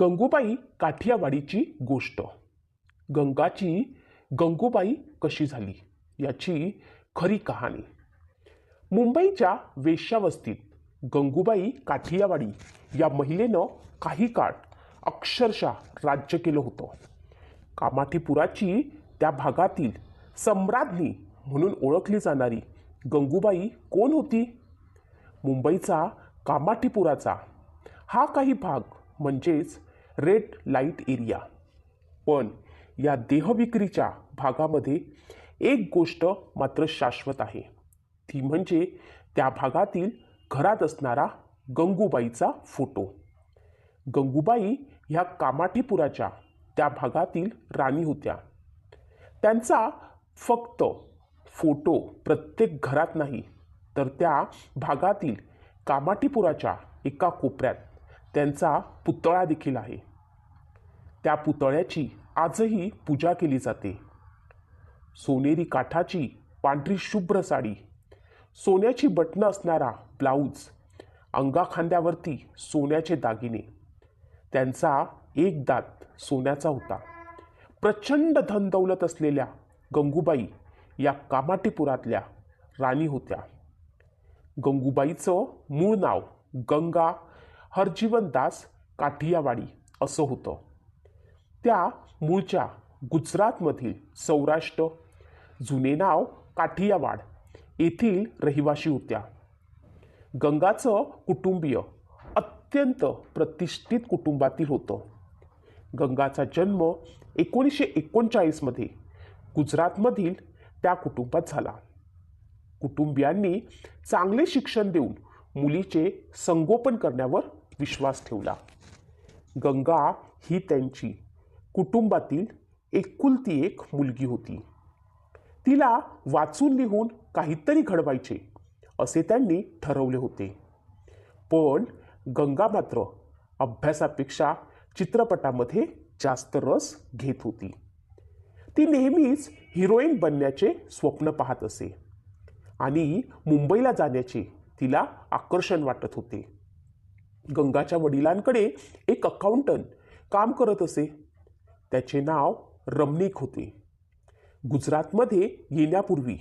गंगूबाई काठियावाडीची गोष्ट. गंगाची गंगूबाई कशी झाली याची खरी कहाणी. मुंबईच्या वेश्यावस्तीत गंगूबाई काठियावाडी या महिलेनं काही काळ अक्षरशः राज्य केलं होतं. कामाठीपुराची त्या भागातील सम्राज्ञी म्हणून ओळखली जाणारी गंगूबाई कोण होती? मुंबईचा कामाठीपुराचा हा काही भाग म्हणजेच रेड लाइट एरिया पण या देहविक्रीच्या भागामध्ये एक गोष्ट मात्र शाश्वत आहे. ती म्हणजे त्या भागातील घरात असणारा गंगूबाईचा फोटो. गंगूबाई ह्या कामाठीपुराच्या त्या भागातील राणी होत्या. त्यांचा फक्त फोटो प्रत्येक घरात नाही तर त्या भागातील कामाठीपुराच्या एका कोपऱ्यात त्यांचा पुतळा देखील आहे. त्या पुतळ्याची आजही पूजा केली जाते. सोनेरी काठाची पांढरी शुभ्र साडी सोन्याची बटणं असणारा ब्लाऊज अंगाखांद्यावरती सोन्याचे दागिने. त्यांचा एक दात सोन्याचा होता. प्रचंड धन दौलत असलेल्या गंगूबाई या कामाटीपुरातल्या राणी होत्या. गंगूबाईचं मूळ नाव गंगा हरजीवनदास काठियावाडी असं होतं. त्या मूळच्या गुजरातमधील सौराष्ट्र जुने नाव काठियावाड येथील रहिवाशी होत्या. गंगाचं कुटुंबीय अत्यंत प्रतिष्ठित कुटुंबातील होतं. गंगाचा जन्म एकोणीसशे एकोणचाळीसमध्ये गुजरातमधील त्या कुटुंबात झाला. कुटुंबियांनी चांगले शिक्षण देऊन मुलीचे संगोपन करण्यावर विश्वास ठेवला. गंगा ही त्यांची कुटुंबातील एकुलती एक मुलगी होती. तिला वाचून लिहून काहीतरी घडवायचे असे त्यांनी ठरवले होते. पण गंगा मात्र अभ्यासापेक्षा चित्रपटामध्ये जास्त रस घेत होती. ती नेहमीच हिरोईन बनण्याचे स्वप्न पाहत असे आणि मुंबईला जाण्याचे तिला आकर्षण वाटत होते. गंगाच्या वडिलांकडे एक अकाउंटंट काम करत असे. त्याचे नाव रमणीक होते. गुजरातमध्ये येण्यापूर्वी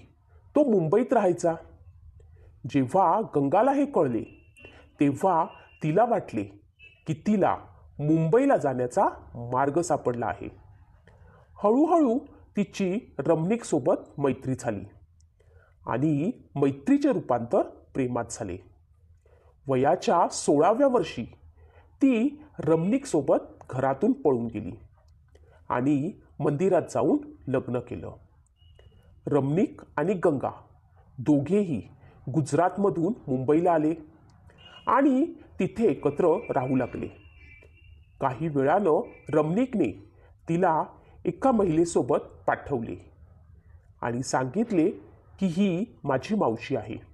तो मुंबईत राहायचा. जेव्हा गंगाला हे कळले तेव्हा तिला वाटले की तिला मुंबईला जाण्याचा मार्ग सापडला आहे. हळूहळू तिची रमणीकसोबत मैत्री झाली आणि मैत्रीचे रूपांतर प्रेमात झाले. वयाच्या सोळाव्या वर्षी ती रमणीकसोबत घरातून पळून गेली आणि मंदिरात जाऊन लग्न केलं. रमणीक आणि गंगा दोघेही गुजरातमधून मुंबईला आले आणि तिथे एकत्र राहू लागले. काही वेळानं रमणीकने तिला एका महिलेसोबत पाठवले आणि सांगितले की ही माझी मावशी आहे.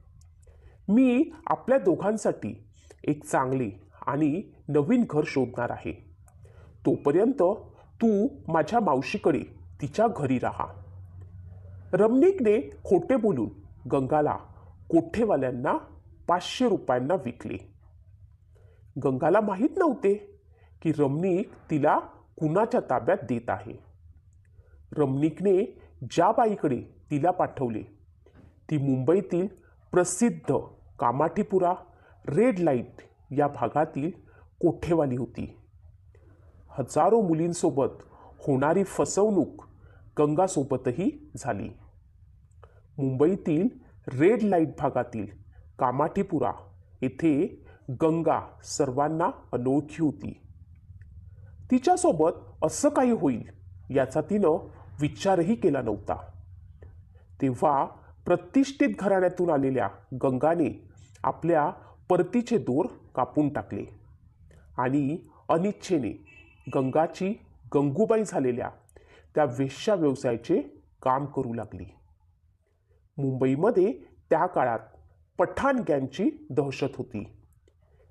मी आपल्या दोघांसाठी एक चांगले आणि नवीन घर शोधणार आहे. तोपर्यंत तू माझ्या मावशीकडे तिच्या घरी राहा. रमणीकने खोटे बोलून गंगाला कोठेवाल्यांना पाचशे रुपयांना विकले. गंगाला माहीत नव्हते की रमणीक तिला कुणाच्या ताब्यात देत आहे. रमणीकने ज्या बाईकडे तिला पाठवले ती मुंबईतील प्रसिद्ध कामाठीपुरा रेड लाइट या भागातील कोठेवाली होती. हजारो मुलींसोबत होणारी फसवणूक गंगासोबतही झाली. मुंबईतील रेड लाइट भागातील कामाठीपुरा येथे गंगा सर्वांना अनोळखी होती. तिच्यासोबत असं काही होईल याचा तिनं विचारही केला नव्हता. तेव्हा प्रतिष्ठित घराण्यातून आलेल्या गंगाने आपल्या परतीचे दोर कापून टाकले आणि अनिच्छेने गंगाची गंगूबाई झालेल्या त्या वेश्या व्यवसायाचे काम करू लागली. मुंबईमध्ये त्या काळात पठाण गँगची दहशत होती.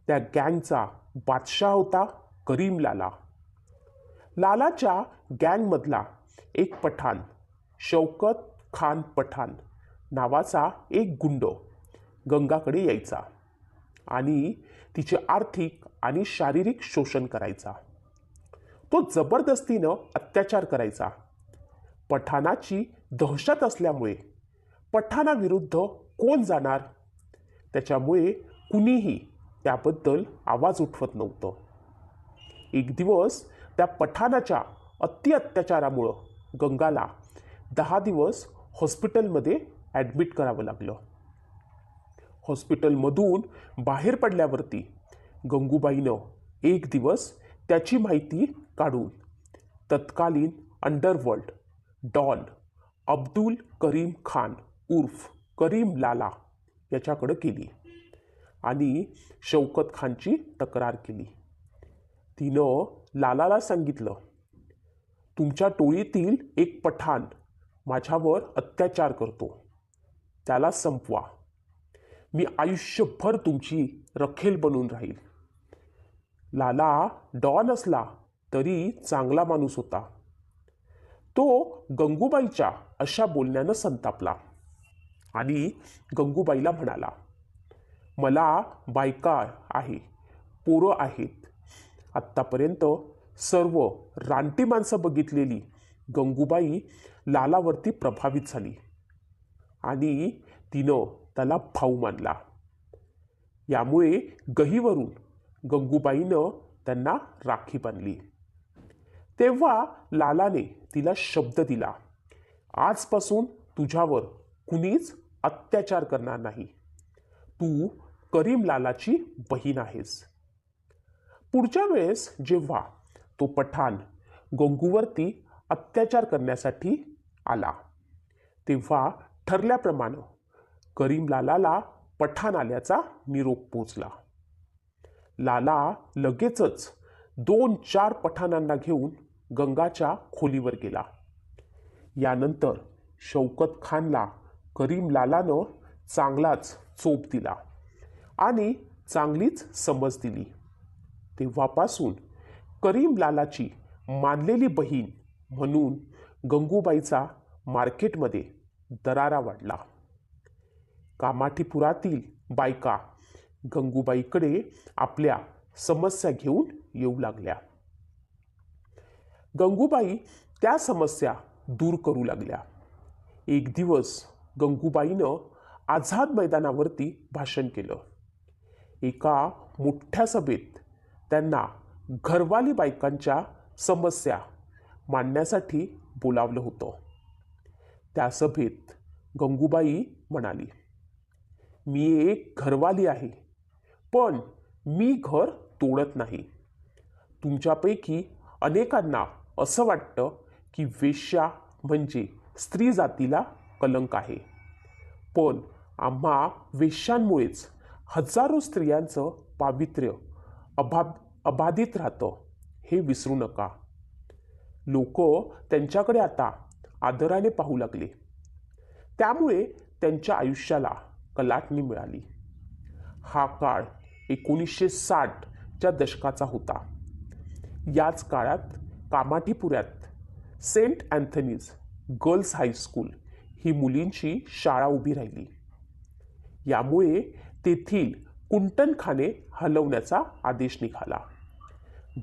त्या गँगचा बादशाह होता करीम लाला. लालाच्या गँगमधला एक पठाण शौकत खान पठाण नावाचा एक गुंड गंगाकडे यायचा आणि तिचे आर्थिक आणि शारीरिक शोषण करायचा. तो जबरदस्तीनं अत्याचार करायचा. पठाणाची दहशत असल्यामुळे पठाणाविरुद्ध कोण जाणार? त्याच्यामुळे कुणीही त्याबद्दल आवाज उठवत नव्हतं. एक दिवस त्या पठाणाच्या अति अत्याचारामुळं गंगाला दहा दिवस हॉस्पिटलमध्ये ॲडमिट करावं लागलं. हॉस्पिटलमधून बाहेर पडल्यावरती गंगूबाईनं एक दिवस त्याची माहिती काढून तत्कालीन अंडरवर्ल्ड डॉन अब्दुल करीम खान उर्फ करीम लाला याच्याकडं केली आणि शौकत खानची तक्रार केली. तिनं लालाला सांगितलं तुमच्या टोळीतील एक पठाण माझ्यावर अत्याचार करतो. त्याला संपवा. मी आयुष्यभर तुमची रखेल बनून राहील लाला डॉन असला तरी चांगला माणूस होता. तो गंगूबाईच्या अशा बोलण्यानं संतापला आणि गंगूबाईला म्हणाला मला बायका आहे पोरं आहेत. आत्तापर्यंत सर्व रानटी माणसं बघितलेली गंगूबाई लालावरती प्रभावित झाली आणि तिनं त्याला भाऊ मानला. यामुळे गहीवरून गंगूबाईनं त्यांना राखी बांधली. तेव्हा लालाने तिला शब्द दिला आजपासून तुझ्यावर कुणीच अत्याचार करणार नाही. तू करीम लालाची बहीण आहेस. पुढच्या वेळेस जेव्हा तो पठाण गंगूवरती अत्याचार करण्यासाठी आला तेव्हा ठरल्याप्रमाणे करीम लालाला पठाण आल्याचा निरोप पोचला. लाला लगेचच दोन चार पठाणांना घेऊन गंगाच्या खोलीवर गेला. यानंतर शौकत खानला करीम लालानं चांगलाच चोप दिला आणि चांगलीच समज दिली. तेव्हापासून करीम लालाची मानलेली बहीण म्हणून गंगूबाईचा मार्केटमध्ये दरारा वाढला. कामाठीपुरातील बायका गंगूबाईकडे आपल्या समस्या घेऊन येऊ लागल्या. गंगूबाई त्या समस्या दूर करू लागल्या. एक दिवस गंगूबाईनं आझाद मैदानावरती भाषण केलं. एका मोठ्या सभेत त्यांना घरवाली बायकांच्या समस्या मांडण्यासाठी बोलावलं होतं. त्या सभेत गंगूबाई म्हणाली मी एक घरवाली आहे. पण मी घर तोडत नाही. तुमच्यापैकी अनेकांना असं वाटतं की वेश्या म्हणजे स्त्री जातीला कलंक आहे. पण आम्हा वेश्यांमुळेच हजारो स्त्रियांचं पावित्र्य अभा अबाधित राहतं हे विसरू नका. लोक त्यांच्याकडे आता आदराने पाहू लागले. त्यामुळे त्यांच्या आयुष्याला कलाटणी मिळाली. हा काळ एकोणीसशे साठच्या दशकाचा होता. याच काळात कामाठीपुऱ्यात Saint Anthony's girls high school ही मुलींची शाळा उभी राहिली. यामुळे तेथील कुंटनखाने हलवण्याचा आदेश निघाला.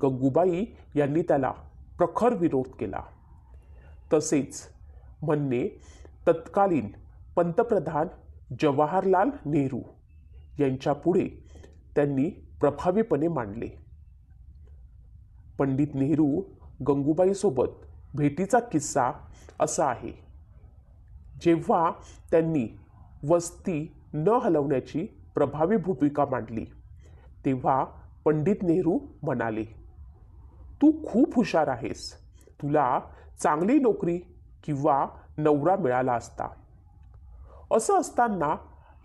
गंगूबाई यांनी त्याला प्रखर विरोध केला. तसेच म्हणणे तत्कालीन पंतप्रधान जवाहरलाल नेहरू यांच्यापुढे त्यांनी प्रभावीपणे मांडले. पंडित नेहरू गंगूबाईसोबत भेटीचा किस्सा असा आहे. जेव्हा त्यांनी वस्ती न हलवण्याची प्रभावी भूमिका मांडली तेव्हा पंडित नेहरू म्हणाले तू खूप हुशार आहेस. तुला चांगली नोकरी किंवा नवरा मिळाला असता. असं असताना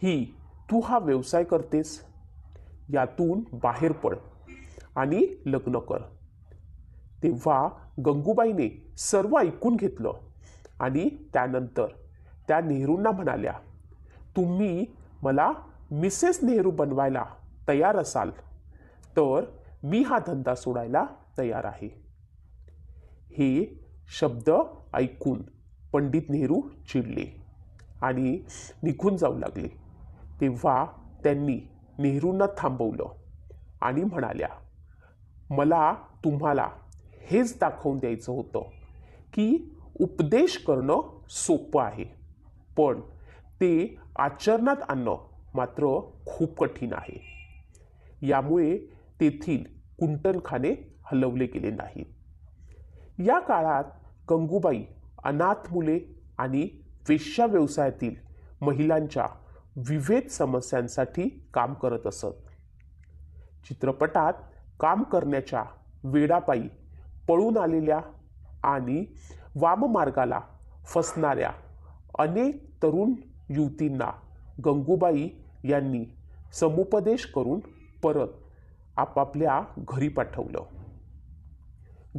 ही तू हा व्यवसाय करतेस? यातून बाहेर पड आणि लग्न कर. तेव्हा गंगूबाईने सर्व ऐकून घेतलं आणि त्यानंतर त्या नेहरूंना म्हणाल्या तुम्ही मला मिसेस नेहरू बनवायला तयार असाल तर मी हा धंदा सोडायला तयार आहे. हे शब्द ऐकून पंडित नेहरू चिडले. आणि निघून जाऊ लागले. तेव्हा त्यांनी नेहरूंना थांबवलं आणि म्हणाल्या मला तुम्हाला हेच दाखवून द्यायचं होतं की उपदेश करणं सोपं आहे पण ते आचरणात आणणं मात्र खूप कठीण आहे. यामुळे तेथील कुंटनखाने हलवले गेले नाहीत. या काळात गंगूबाई अनाथ मुले आणि वेश्या व्यवसायातील महिलांच्या विविध समस्यांसाठी काम करत असत. चित्रपटात काम करण्याच्या वेडापायी पळून आलेल्या आणि वाममार्गाला फसणाऱ्या अनेक तरुण युवतींना गंगूबाई यांनी समुपदेश करून परत आपापल्या घरी पाठवलं.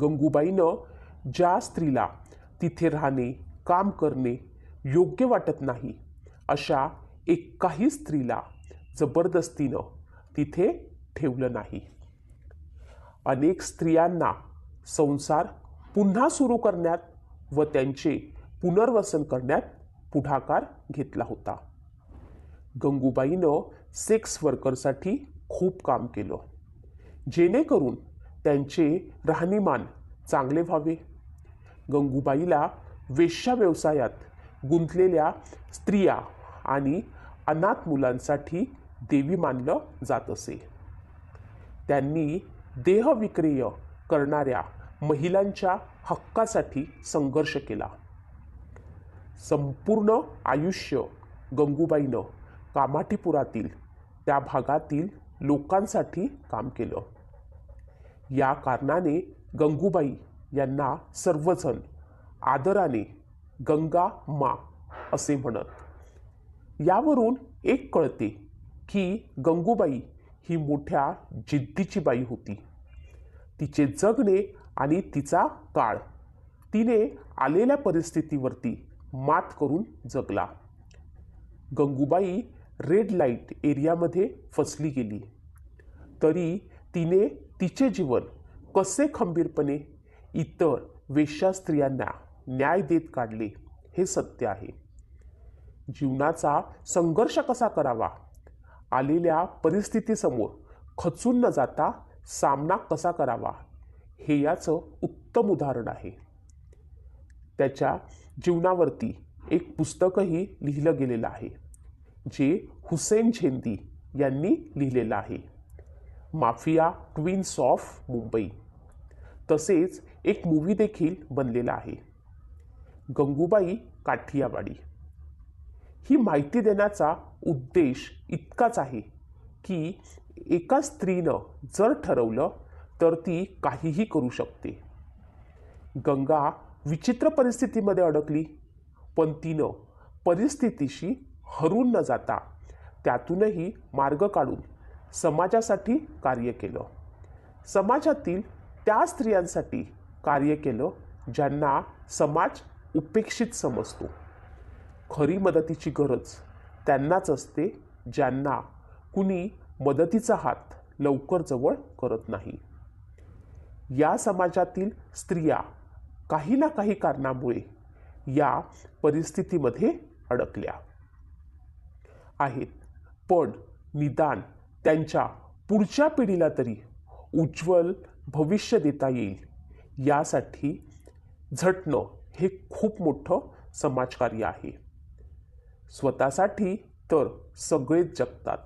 गंगूबाईनं ज्या स्त्रीला तिथे राहणे काम करणे योग्य वाटत नाही. अशा एकाही स्त्रीला जबरदस्तीनं तिथे ठेवलं नाही. अनेक स्त्रियांना संसार पुन्हा सुरू करण्यात व त्यांचे पुनर्वसन करण्यात पुढाकार घेतला होता. गंगूबाईनं सेक्स वर्करसाठी खूप काम केलं. जेणेकरून त्यांचे राहणीमान चांगले व्हावे. गंगूबाईला वेश्या व्यवसायात गुंतलेल्या स्त्रिया आणि अनाथ मुलांसाठी देवी मानलं जात असे. त्यांनी देहविक्रिय करणाऱ्या महिलांच्या हक्कासाठी संघर्ष केला. संपूर्ण आयुष्य गंगूबाईनं कामाठीपुरातील त्या भागातील लोकांसाठी काम केलं. या कारणाने गंगूबाई यांना सर्वजण आदराने गंगा मा असे म्हणत. यावरून एक कळते की गंगूबाई ही मोठ्या जिद्दीची बाई होती. तिचे जगणे आणि तिचा काळ तिने आलेल्या परिस्थितीवरती मात करून जगला. गंगूबाई रेड लाइट एरियामध्ये फसली गेली. तरी तिने तिचे जीवन कसे खंबीरपणे इतर वेश्या स्त्रियांना न्याय देत काढले हे सत्य आहे. जीवनाचा संघर्ष कसा करावा? आलेल्या परिस्थितीसमोर खचून न जाता सामना कसा करावा? हे याचं उत्तम उदाहरण आहे. त्याच्या जीवनावरती एक पुस्तकही लिहिलं गेलेलं आहे जे हुसेन झेंदी यांनी लिहिलेलं आहे. Mafia twins of Mumbai. तसेच एक मूवी देखील बनलेला आहे. गंगूबाई काठियावाडी. ही माहिती देण्याचा उद्देश इतकाच आहे की एका स्त्रीनं जर ठरवलं तर ती काहीही करू शकते. गंगा विचित्र परिस्थितीमध्ये अडकली पण तिनं परिस्थितीशी हरून न जाता त्यातूनही मार्ग काढून समाजासाठी कार्य केलं. समाजातील त्या स्त्रियांसाठी कार्य केलं ज्यांना समाज उपेक्षित समजतो. खरी मदतीची गरज त्यांनाच असते ज्यांना कुणी मदतीचा हात लवकर जवळ करत नाही. या समाजातील स्त्रिया काही ना काही कारणामुळे या परिस्थितीमध्ये अडकल्या आहेत. पण निदान त्यांच्या पुढच्या पिढीला तरी उज्ज्वल भविष्य देता येईल. यासाठी झटणं हे खूप मोठं समाजकार्य आहे. स्वतःसाठी तर सगळेच जगतात.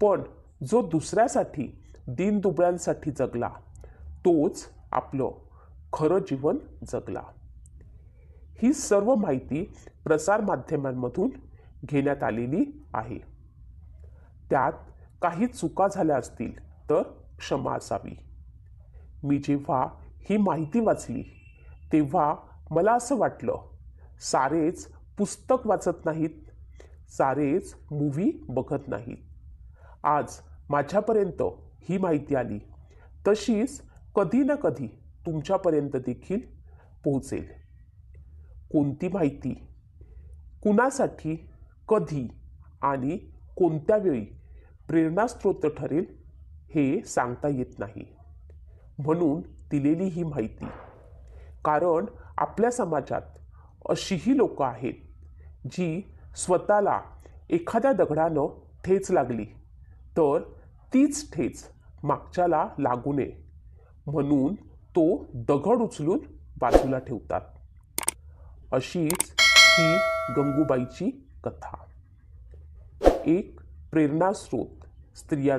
पण जो दुसऱ्यासाठी दिनदुबळ्यांसाठी जगला तोच आपलं खरं जीवन जगला. ही सर्व माहिती प्रसारमाध्यमांमधून घेण्यात आलेली आहे. त्यात काही चुका झाल्या असतील तर क्षमा असावी. मी जेव्हा ही माहिती वाचली तेव्हा मला असं वाटलं सारेच पुस्तक वाचत नाहीत सारेच मूवी बघत नाहीत. आज माझ्यापर्यंत ही माहिती आली. तशीच कधी ना कधी तुमच्यापर्यंत देखील पोहोचेल. कोणती माहिती? कुणासाठी कधी आणि कोणत्या वेळी प्रेरणास्त्रोत ठरेल हे सांगता येत नाही. म्हणून दिलेली ही माहिती. कारण आपल्या समाजात अशीही लोक आहेत जी स्वतःला एखाद्या दगडानं ठेच लागली तर तीच ठेच मागच्याला लागू नये म्हणून तो दगड उचलून बाजूला ठेवतात. अशीच ही गंगूबाईची कथा. एक प्रेरणास्रोत स्त्रियां